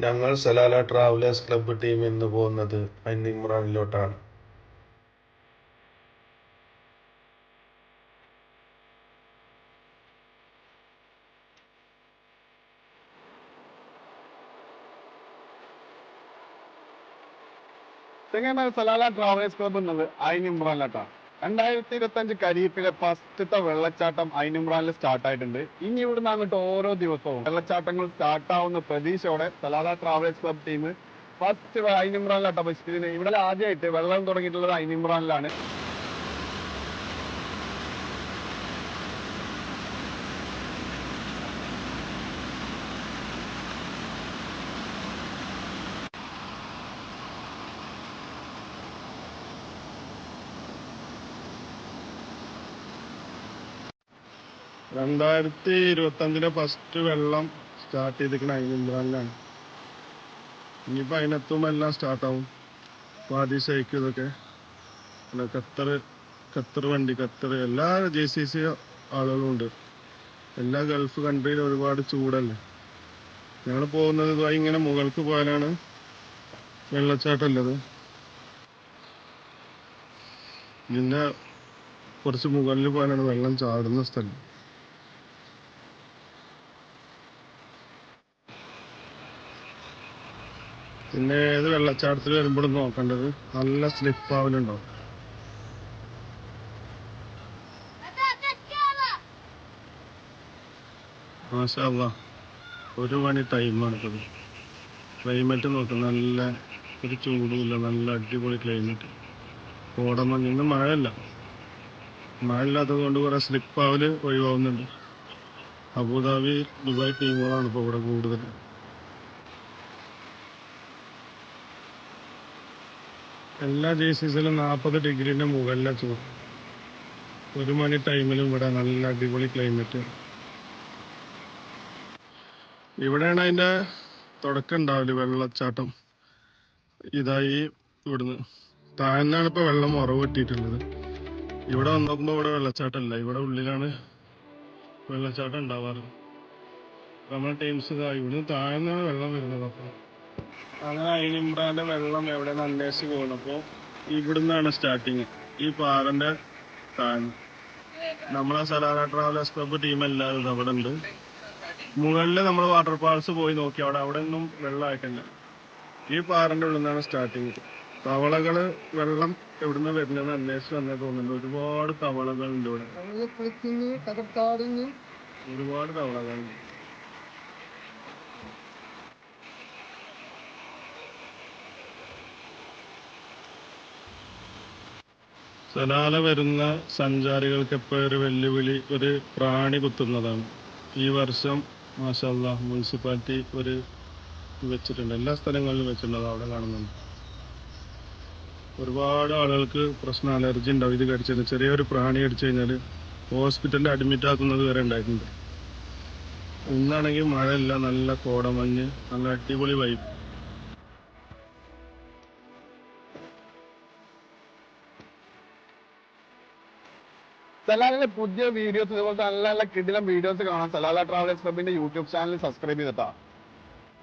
ഞങ്ങൾ Salalah travellers club team ഇന്ന് പോകുന്നത് അന്നിമ്രാനിലോട്ടാണ് സലാല ട്രാവലേഴ്സ് ക്ലബ്ബ് എന്നത്? ഐനിമ്രാനിലാട്ടാണ് രണ്ടായിരത്തി ഇരുപത്തി അഞ്ച് ഖരീഫിലെ ഫസ്റ്റത്തെ വെള്ളച്ചാട്ടം ഐനിമ്രാനിൽ സ്റ്റാർട്ട് ആയിട്ടുണ്ട്. ഇനി ഇവിടുന്ന് അങ്ങോട്ട് ഓരോ ദിവസവും വെള്ളച്ചാട്ടങ്ങൾ സ്റ്റാർട്ട് ആവുന്ന പ്രതീക്ഷയോടെ Salalah travellers club team first ഐനിമ്രാനിലാട്ടോ ബസ്സിന് ഇവിടെ ആദ്യമായിട്ട് വെള്ളം തുടങ്ങിയിട്ടുള്ളത് ഐനിമ്രാനിലാണ് രണ്ടായിരത്തി ഇരുപത്തി അഞ്ചിലെ ഫസ്റ്റ് വെള്ളം സ്റ്റാർട്ട് ചെയ്തിരിക്കണ ഐനിമ്രാനിലാണ് ഇനിയിപ്പോ അതിനെത്തുമ്പോ എല്ലാം സ്റ്റാർട്ട് ആവും. പാതി സൈക്കിൾ ഇതൊക്കെ. പിന്നെ ഖത്തർ ഖത്തർ വണ്ടി ഖത്തർ എല്ലാ ജെ സി സി ആളുകളും ഉണ്ട്. എല്ലാ ഗൾഫ് കൺട്രിയിലും ഒരുപാട് ചൂടല്ലേ? ഞങ്ങൾ പോകുന്നത് ഇതുവായി ഇങ്ങനെ മുകൾക്ക് പോയാലാണ് ഉള്ളത് പിന്നെ കുറച്ച് മുകളിൽ പോയാലാണ് വെള്ളം ചാടുന്ന സ്ഥലം. പിന്നെ ഏത് വെള്ളച്ചാട്ടത്തിൽ വരുമ്പോഴും നോക്കേണ്ടത്? നല്ല സ്ലിപ്പ് ആവലുണ്ടോ? മാഷാ. ഒരു മണി ടൈമാണ് ഇപ്പത്. ക്ലൈമറ്റ് നോക്ക് നല്ല ഒരു ചൂടുമില്ല നല്ല അടിപൊളി ക്ലൈമറ്റ് കോടമഞ്ഞ് ഇന്ന് മഴയല്ല. മഴ ഇല്ലാത്തത് കൊണ്ട് കുറെ സ്ലിപ്പ് ആവൽ ഒഴിവാകുന്നുണ്ട് അബുദാബി ദുബായ് ടീമുകളാണ് ഇപ്പോൾ ഇവിടെ കൂടുതൽ എല്ലാ ജേഴ്സീസിലും നാൽപ്പത് മുകളിലെ ചൂട് ഒരു മണി ടൈമിലും ഇവിടെ നല്ല അടിപൊളി ക്ലൈമറ്റ് ഇവിടെയാണ് അതിന്റെ തുടക്കം ഉണ്ടാവില്ല വെള്ളച്ചാട്ടം. ഇതായി ഇവിടുന്ന്. താഴ്ന്നാണ് ഇപ്പൊ വെള്ളം ഉറവ് കിട്ടിയിട്ടുള്ളത്. ഇവിടെ വന്ന് നോക്കുമ്പോ ഇവിടെ വെള്ളച്ചാട്ടം ഇല്ല. ഇവിടെ ഉള്ളിലാണ് വെള്ളച്ചാട്ടം ഉണ്ടാവാറ്. നമ്മുടെ ടീംസ് ഇതാ ഇവിടുന്ന് താഴ്ന്നാണ് വെള്ളം വരുന്നത് അപ്പൊ. അങ്ങനെ അയിനിമ്രാന്റെ വെള്ളം എവിടെ അന്വേഷിച്ച് പോകുന്നപ്പോ ഇവിടുന്നാണ് സ്റ്റാർട്ടിങ് ഈ പാറന്റെ താഴ്ന്ന് നമ്മളെ സലാല ട്രാവലേഴ്സ് ക്ലബ്ബ് ടീം എല്ലാവരും അവിടെ ഉണ്ട്. മുകളിൽ നമ്മൾ വാട്ടർ ഫാൾസ് പോയി നോക്കി. അവിടെ അവിടെ ഒന്നും വെള്ളമായിട്ടില്ല ഈ പാറന്റെ ഉള്ളിൽ നിന്നാണ് സ്റ്റാർട്ടിങ് തവളകൾ വെള്ളം എവിടുന്ന് വരുന്നത് അന്വേഷിച്ച് വന്നേ തോന്നുന്നുണ്ട്. ഒരുപാട് തവളകളുണ്ട് ഇവിടെ. ഒരുപാട് തവളകളുണ്ട്. സലാല വരുന്ന സഞ്ചാരികൾക്ക് എപ്പോഴും ഒരു വെല്ലുവിളി ഒരു പ്രാണി കുത്തുന്നതാണ്. ഈ വർഷം മാഷല്ല മുനിസിപ്പാലിറ്റി ഒരു വെച്ചിട്ടുണ്ട്. എല്ലാ സ്ഥലങ്ങളിലും വെച്ചിട്ടുണ്ട്. അവിടെ കാണുന്നുണ്ട്. ഒരുപാട് ആളുകൾക്ക് പ്രശ്നം അലർജി ഉണ്ടാവും. ഇത് കടിച്ചത് ചെറിയൊരു പ്രാണി കടിച്ചു കഴിഞ്ഞാൽ ഹോസ്പിറ്റലിൽ അഡ്മിറ്റ് ആക്കുന്നത് വരെ ഉണ്ടായിട്ടുണ്ട്. ഇന്നാണെങ്കിൽ മഴയില്ല. നല്ല കോടമഞ്ഞ് നല്ല അടിപൊളി വൈബ് സലാലിന്റെ പുതിയ വീഡിയോസ് ഇതുപോലത്തെ നല്ല നല്ല കിടിലം വീഡിയോസ് കാണാൻ സലാല ട്രാവലേഴ്സ് ക്ലബിന്റെ യൂട്യൂബ് ചാനൽ സബ്സ്ക്രൈബ് ചെയ്തിട്ടാ.